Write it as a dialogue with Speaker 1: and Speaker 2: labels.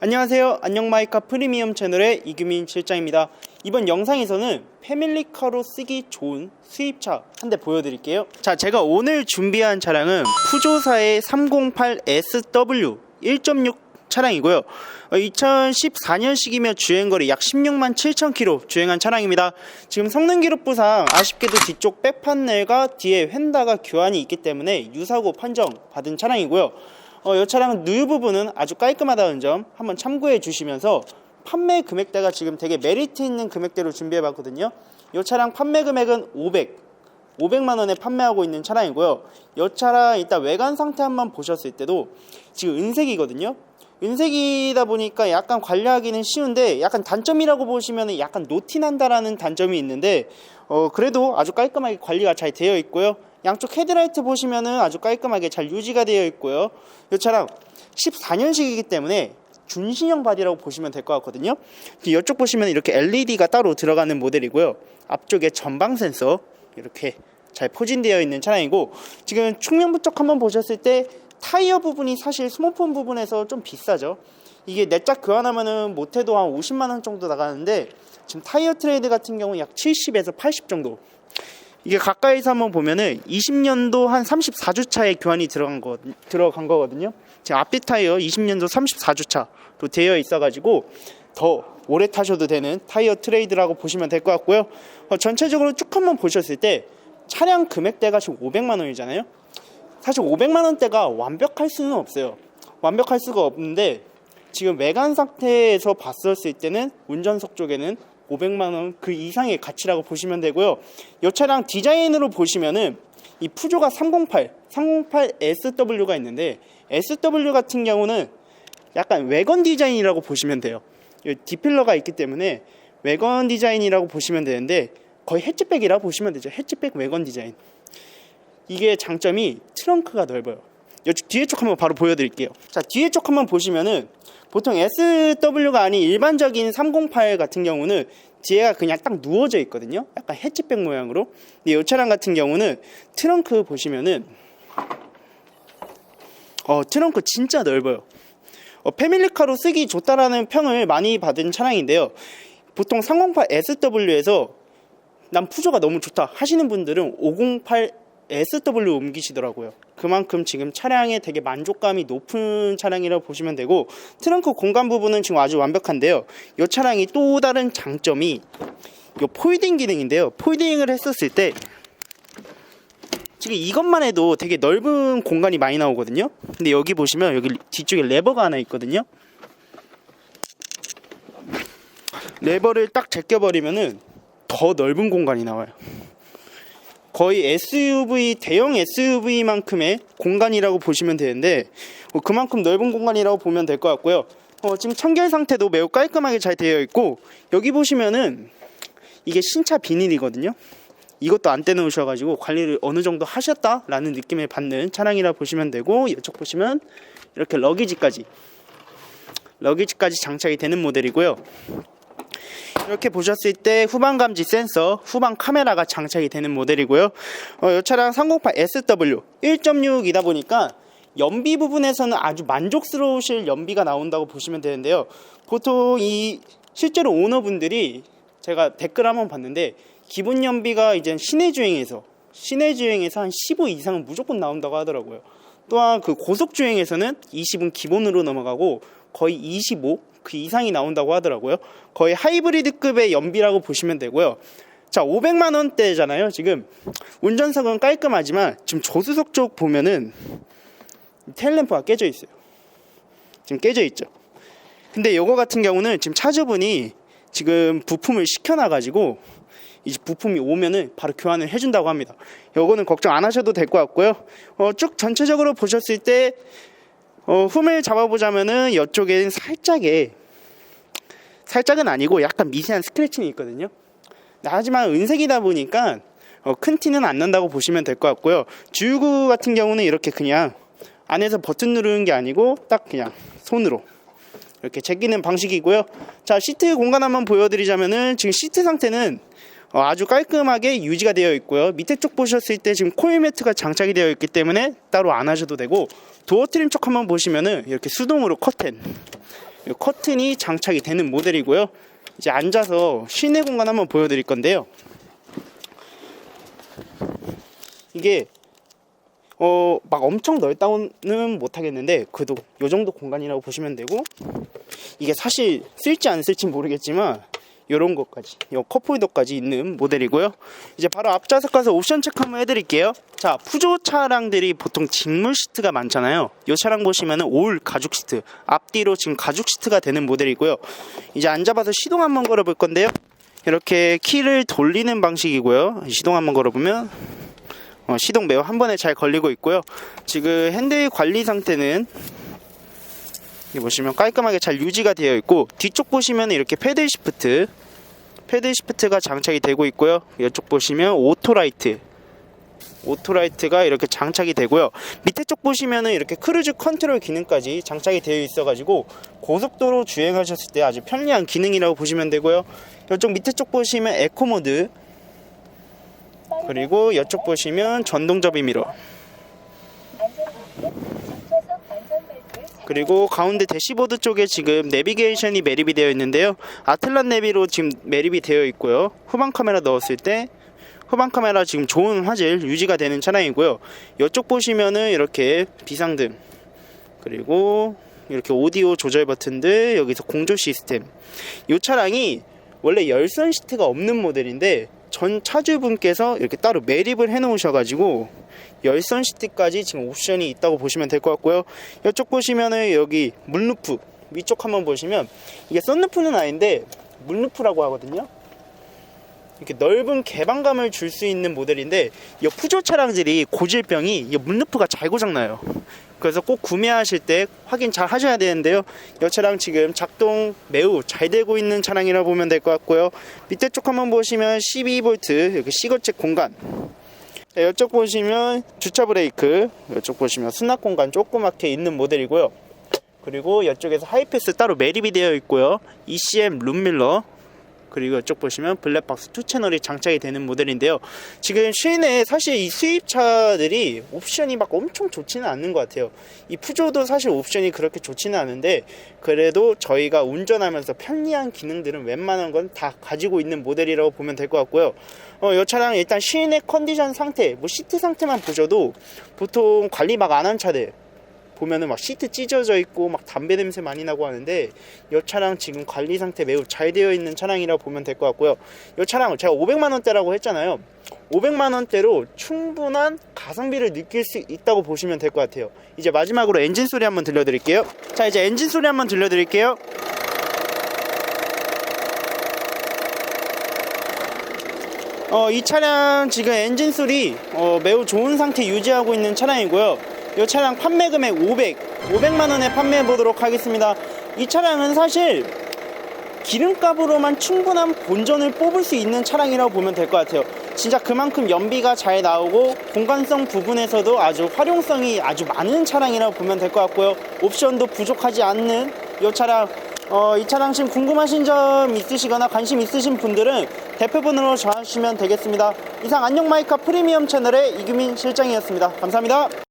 Speaker 1: 안녕하세요. 안녕마이카 프리미엄 채널의 이규민 실장입니다. 이번 영상에서는 패밀리카로 쓰기 좋은 수입차 한 대 보여드릴게요. 자, 제가 오늘 준비한 차량은 푸조사의 308SW 1.6 차량이고요. 2014년식이며 주행거리 약 16만 7천 킬로 주행한 차량입니다. 지금 성능 기록부상 아쉽게도 뒤쪽 백판넬과 뒤에 휀다가 교환이 있기 때문에 유사고 판정 받은 차량이고요. 어, 이 차량은 누유 부분은 아주 깔끔하다는 점 한번 참고해 주시면서 판매 금액대가 지금 되게 메리트 있는 금액대로 준비해 봤거든요. 이 차량 판매 금액은 500, 500만 원에 판매하고 있는 차량이고요. 이 차량 일단 외관 상태 한번 보셨을 때도 지금 은색이거든요. 은색이다 보니까 약간 관리하기는 쉬운데 약간 단점이라고 보시면 약간 노티난다라는 단점이 있는데 어 그래도 아주 깔끔하게 관리가 잘 되어 있고요. 양쪽 헤드라이트 보시면은 아주 깔끔하게 잘 유지가 되어 있고요. 이 차량 14년식이기 때문에 준신형 바디라고 보시면 될 것 같거든요. 이쪽 보시면 이렇게 LED가 따로 들어가는 모델이고요. 앞쪽에 전방 센서 이렇게 잘 포진되어 있는 차량이고 지금 측면부 쪽 한번 보셨을 때 타이어 부분이 사실 스모폰 부분에서 좀 비싸죠. 이게 내짝 교환하면은 못해도 한 50만 원 정도 나가는데 지금 타이어 트레이드 같은 경우 약 70에서 80 정도. 이게 가까이서 한번 보면은 20년도 한 34주차에 교환이 들어간 거 들어간 거거든요. 지금 앞뒤 타이어 20년도 34주차로 되어 있어가지고 더 오래 타셔도 되는 타이어 트레이드라고 보시면 될 것 같고요. 어, 전체적으로 쭉 한번 보셨을 때 차량 금액대가 지금 500만 원이잖아요. 사실 500만 원대가 완벽할 수는 없어요. 완벽할 수가 없는데 지금 외관 상태에서 봤었을 때는 운전석 쪽에는 500만 원 그 이상의 가치라고 보시면 되고요. 이 차량 디자인으로 보시면은 이 푸조가 308, 308 SW가 있는데 SW 같은 경우는 약간 외건 디자인이라고 보시면 돼요. 이 디필러가 있기 때문에 외건 디자인이라고 보시면 되는데 거의 해치백이라 보시면 되죠. 해치백 외건 디자인. 이게 장점이 트렁크가 넓어요. 뒤에 쪽 한번 바로 보여드릴게요. 자, 뒤에 쪽 한번 보시면은 보통 SW가 아닌 일반적인 308 같은 경우는 뒤에가 그냥 딱 누워져 있거든요. 약간 해치백 모양으로. 근데 이 차량 같은 경우는 트렁크 보시면은 어, 트렁크 진짜 넓어요. 어, 패밀리카로 쓰기 좋다라는 평을 많이 받은 차량인데요. 보통 308 SW에서 난 푸조가 너무 좋다 하시는 분들은 508 SW 옮기시더라고요. 그만큼 지금 차량에 되게 만족감이 높은 차량이라고 보시면 되고 트렁크 공간 부분은 지금 아주 완벽한데요. 이 차량이 또 다른 장점이 이 폴딩 기능인데요. 폴딩을 했었을 때 지금 이것만 해도 되게 넓은 공간이 많이 나오거든요. 근데 여기 보시면 여기 뒤쪽에 레버가 하나 있거든요. 레버를 딱 제껴버리면은 더 넓은 공간이 나와요. 거의 SUV 대형 SUV만큼의 공간이라고 보시면 되는데 어, 그만큼 넓은 공간이라고 보면 될 것 같고요. 어, 지금 청결 상태도 매우 깔끔하게 잘 되어 있고 여기 보시면은 이게 신차 비닐이거든요. 이것도 안 떼놓으셔가지고 관리를 어느 정도 하셨다라는 느낌을 받는 차량이라 보시면 되고 이쪽 보시면 이렇게 러기지까지 러기지까지 장착이 되는 모델이고요. 이렇게 보셨을 때 후방 감지 센서, 후방 카메라가 장착이 되는 모델이고요. 어, 이 차량 308 SW 1.6이다 보니까 연비 부분에서는 아주 만족스러우실 연비가 나온다고 보시면 되는데요. 보통 이 실제로 오너분들이 제가 댓글 한번 봤는데 기본 연비가 이제 시내 주행에서 시내 주행에서 한 15 이상은 무조건 나온다고 하더라고요. 또한 그 고속 주행에서는 20은 기본으로 넘어가고 거의 25, 그 이상이 나온다고 하더라고요. 거의 하이브리드급의 연비라고 보시면 되고요. 자, 500만 원대잖아요. 지금 운전석은 깔끔하지만 지금 조수석 쪽 보면은 테일램프가 깨져 있어요. 지금 깨져 있죠. 근데 요거 같은 경우는 지금 차주분이 지금 부품을 시켜놔가지고 이제 부품이 오면은 바로 교환을 해준다고 합니다. 요거는 걱정 안 하셔도 될 것 같고요. 어, 쭉 전체적으로 보셨을 때 어, 흠을 잡아보자면은 이쪽엔 살짝의 살짝은 아니고 약간 미세한 스크래칭이 있거든요. 하지만 은색이다 보니까 어, 큰 티는 안 난다고 보시면 될 것 같고요. 주유구 같은 경우는 이렇게 그냥 안에서 버튼 누르는 게 아니고 딱 그냥 손으로 이렇게 제끼는 방식이고요. 자 시트 공간 한번 보여드리자면은 지금 시트 상태는 어, 아주 깔끔하게 유지가 되어 있고요. 밑에 쪽 보셨을 때 지금 코일 매트가 장착이 되어 있기 때문에 따로 안 하셔도 되고 도어 트림 쪽 한번 보시면은 이렇게 수동으로 커튼 이 커튼이 장착이 되는 모델이고요. 이제 앉아서 시내 공간 한번 보여드릴 건데요. 이게 어 막 엄청 넓다고는 못하겠는데 그래도 요 정도 공간이라고 보시면 되고 이게 사실 쓸지 안 쓸지 모르겠지만 요런 것까지 요 컵홀더까지 있는 모델이고요. 이제 바로 앞좌석 가서 옵션 체크 한번 해드릴게요. 자 푸조 차량들이 보통 직물 시트가 많잖아요. 이 차량 보시면은 올 가죽 시트 앞뒤로 지금 가죽 시트가 되는 모델이고요. 이제 앉아봐서 시동 한번 걸어볼 건데요. 이렇게 키를 돌리는 방식이고요. 시동 한번 걸어보면 어, 시동 매우 한 번에 잘 걸리고 있고요. 지금 핸들 관리 상태는 보시면 깔끔하게 잘 유지가 되어 있고 뒤쪽 보시면 이렇게 패들 시프트 패들 시프트가 장착이 되고 있고요. 이쪽 보시면 오토라이트 오토라이트가 이렇게 장착이 되고요. 밑에 쪽 보시면은 이렇게 크루즈 컨트롤 기능까지 장착이 되어 있어 가지고 고속도로 주행하셨을 때 아주 편리한 기능이라고 보시면 되고요. 이쪽 밑에 쪽 보시면 에코 모드 그리고 이쪽 보시면 전동 접이 미러 그리고 가운데 대시보드 쪽에 지금 내비게이션이 매립이 되어 있는데요. 아틀란 내비로 지금 매립이 되어 있고요. 후방 카메라 넣었을 때 후방 카메라 지금 좋은 화질 유지가 되는 차량이고요. 이쪽 보시면은 이렇게 비상등 그리고 이렇게 오디오 조절 버튼들 여기서 공조 시스템. 이 차량이 원래 열선 시트가 없는 모델인데 전 차주분께서 이렇게 따로 매립을 해 놓으셔가지고 열선 시트까지 지금 옵션이 있다고 보시면 될 것 같고요. 이쪽 보시면은 여기 문루프 위쪽 한번 보시면 이게 썬루프는 아닌데 문루프라고 하거든요 이렇게 넓은 개방감을 줄 수 있는 모델인데 이 푸조 차량들이 고질병이 이 문루프가 잘 고장나요 그래서 꼭 구매하실 때 확인 잘 하셔야 되는데요. 이 차량 지금 작동 매우 잘 되고 있는 차량이라 고 보면 될 것 같고요. 밑에 쪽 한번 보시면 12V 여기 시거잭 공간. 자, 이쪽 보시면 주차 브레이크, 이쪽 보시면 수납 공간 조그맣게 있는 모델이고요. 그리고 이쪽에서 하이패스 따로 매립이 되어 있고요. ECM 룸밀러 그리고 이쪽 보시면 블랙박스 2 채널이 장착이 되는 모델인데요. 지금 시내에 사실 이 수입차들이 옵션이 막 엄청 좋지는 않는 것 같아요. 이 푸조도 사실 옵션이 그렇게 좋지는 않은데 그래도 저희가 운전하면서 편리한 기능들은 웬만한 건 다 가지고 있는 모델이라고 보면 될 것 같고요. 어, 이 차량 일단 시내 컨디션 상태, 뭐 시트 상태만 보셔도 보통 관리 막 안 한 차들 보면은 막 시트 찢어져 있고 막 담배 냄새 많이 나고 하는데 이 차량 지금 관리 상태 매우 잘 되어 있는 차량이라고 보면 될 것 같고요. 이 차량 제가 500만 원대라고 했잖아요. 500만 원대로 충분한 가성비를 느낄 수 있다고 보시면 될 것 같아요. 이제 마지막으로 엔진 소리 한번 들려드릴게요. 자 이제 엔진 소리 한번 들려드릴게요. 어, 이 차량 지금 엔진 소리 어, 매우 좋은 상태 유지하고 있는 차량이고요. 이 차량 판매 금액 500, 500만 원에 판매해 보도록 하겠습니다. 이 차량은 사실 기름값으로만 충분한 본전을 뽑을 수 있는 차량이라고 보면 될 것 같아요. 진짜 그만큼 연비가 잘 나오고 공간성 부분에서도 아주 활용성이 아주 많은 차량이라고 보면 될 것 같고요. 옵션도 부족하지 않는 이 차량 어, 이 차량 지금 궁금하신 점 있으시거나 관심 있으신 분들은 대표번호로 전화주시면 되겠습니다. 이상 안녕 마이카 프리미엄 채널의 이규민 실장이었습니다. 감사합니다.